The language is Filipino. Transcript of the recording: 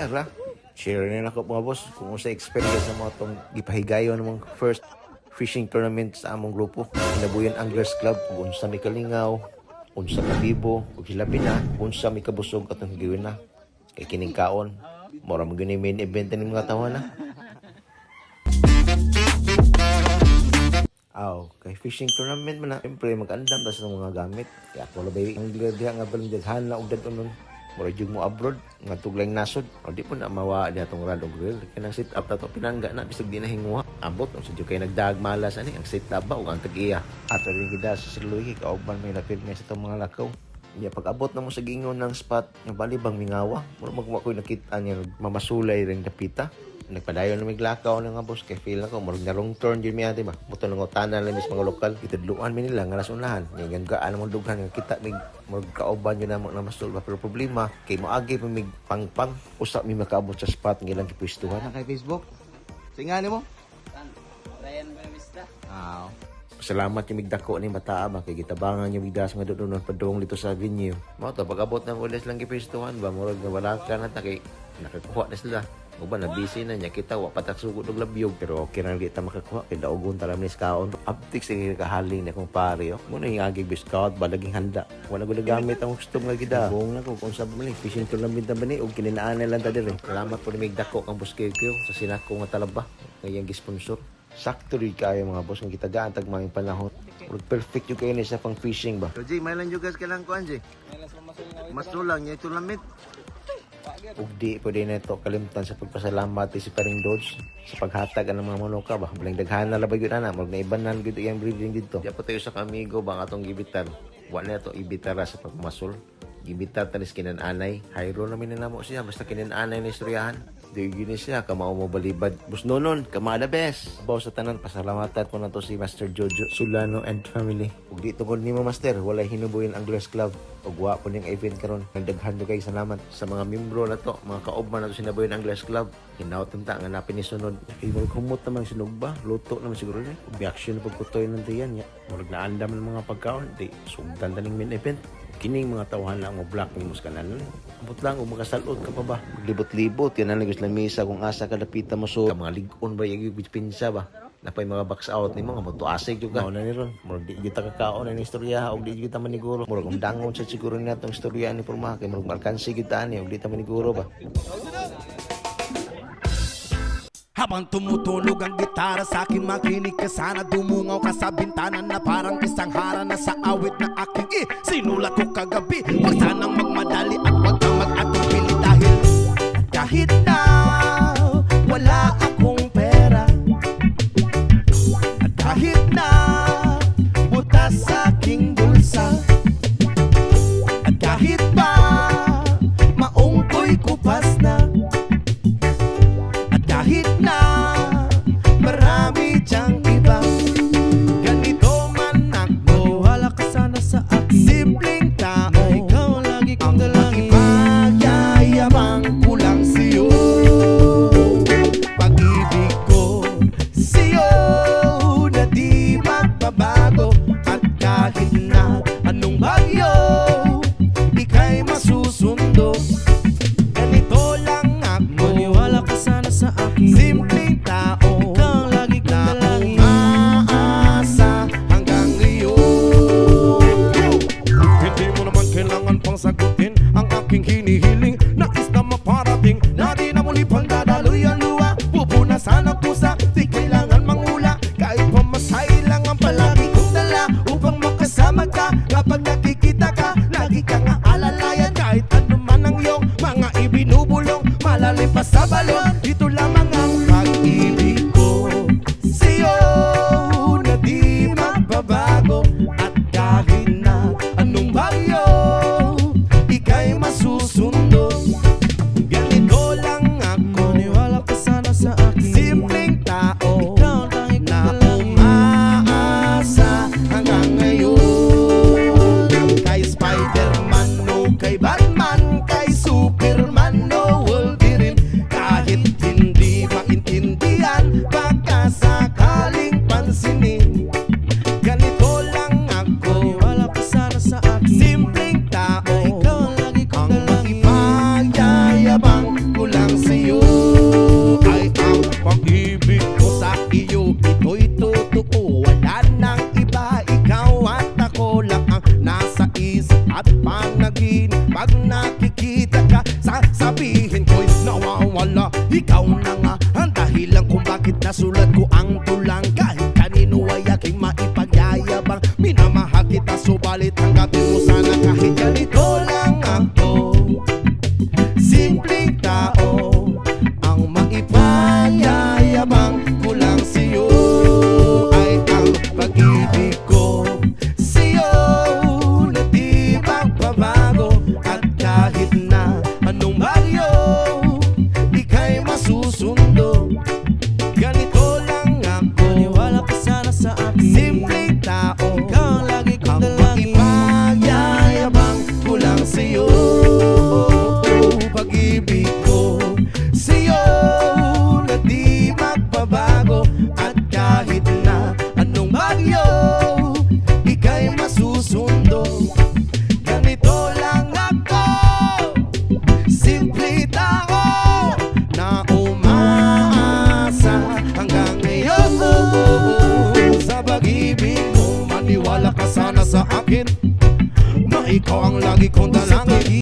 share ra. Share rin ako mga boss kung sa experience sa mga tong gipahigayon ng mga first fishing tournament sa among grupo. Kinabuyan Anglers Club, kung unsa mi kalingaw, unsa ka bibo, ug hilabi na, unsa mi kabusog atong giwin na. Kay kining kaon, mura mo gani main event ni mga tawa na. Aw, kay fishing tournament man na, siyempre mag-andam tas ng mga gamit. Kaya ako labay ang diha nga balang daghan na og dadon nun. Mura jud mo abroad, nga tuglang nasod. O di po na mawa diha tong rad og grill. Kaya nang sit up na to, pinangga na, bisag di na hinguha. Abot, ang sadyo kay nagdagmalas ani, ang sit up ba, o ang tag-iya. Ato rin gida sa siluhi, kaugban may lapit nga sa itong mga lakaw. Iya pag abot na mo sa gingon ng spot, yung bali bang mingawa. Mura magwa ko nakita niya, mamasulay rin napita nagpadayon na may glakaw na nga boss kay feel ako murag na wrong turn yun miya di ba muto nang utana lang mis mga lokal itudluan mi nila nga nasunahan nga gan gaan mo dughan nga kita mig murag kauban yun na na masul ba pero problema kay moagi pa mig pangpang usa mi makaabot sa spot nga ilang kipwistuhan na kay Facebook. Tingani mo. Ryan Buenavista. Ah. Salamat yung migdako ni Mataa ba kay gitabangan yung migdas nga doon padung dito sa venue. Mo to pag-abot na ulis lang gipwestuhan ba murag nga wala ka na ta kay nakakuha na sila. O ba na busy na niya kita wa patak sugod og labyog pero okay ra kita makakuha kay daugon ta lang ni kaon. Optics ang kahaling na kung pare oh. Mo na yung agig biscout ba laging handa. Wala ko na gamit ang gusto nga gida. Buong na ko kung sa bumili fishing tournament na ba ni og kininaan na lang ta dire. Salamat po ni migdako kang buskeo sa sinako nga talaba. Ngayang gisponsor sakto rin kayo mga boss ng kitagaan tag mga panahon. Murag perfect yung kayo ni sa pang fishing ba. So, Jay, may lang juga ka lang kuan, Jay. Melas mamasul nga Mas tulang niya ito lamit. Ug di pwede na ito kalimtan sa pagpasalamat si Paring Dodge sa paghatag ng mga manuka ba. Balang daghan na labay yun ana. Murag naibanan gito yung breeding dito. Di pa tayo sa kamigo ba nga atong gibitar. Wala na ito ibitara sa pagmasul. Gibitar tanis kinananay. Hayro namin na namo siya. Basta kinananay na istoryahan. Di gini siya, kamao mo balibad. Bus nonon, kamada best. Abaw sa tanan, pasalamatan ko na to si Master Jojo Sulano and family. Ug di tungod ni mo Master, walay hinubuin ang Anglers Club. Ug wa po ning event karon. Nagdaghan do kay salamat sa mga membro na to, mga kaobman na to sinabuhin ang Anglers Club. Hinaot ta nga napin ni sunod. Mo humot naman sinog ba? Luto naman siguro ni. Ug reaction na pagkutoy ng tiyan ya. Murag naandam ng mga pagkaon, di sugdan ta ning main event kining mga tawhan lang mo black mo kanan abot lang o makasalot ka pa ba? Libot-libot yan ang lagos lang misa kung asa ka lapita mo so ka mga ligon ba yung pinsa ba? Napay mga box out ni mga moto asig juga na ni ron. Murag di kita kakaon ang istorya og di kita maniguro. Murag kung dangon sa siguro ni atong istorya ni porma kay murag malkansi kita ni og di ta maniguro ba Habang tumutunog ang gitara sa akin makinig ka. Sana Dumungaw ka sa bintana na parang isang hara na sa awit na aking i Sinulat ko kagabi. Huwag sanang magmadali at huwag kang mag-atubili dahil Kahit na Pupunasan ang pusa. Di mangula. Kahit pamasahe lang ang palagi kong Upang makasama ka Kapag nakikita ka Lagi kang Kahit ano man ang iyong mga ibinubulong Malalim pa sa balon. Ito lamang Ikaw na nga ang dahilan kung bakit nasulat ko ang tulang. Kahit kanino ay aking maipagyayabang. Minamahal kita subalit hanggatin mo sana kahit ganito aquí con tan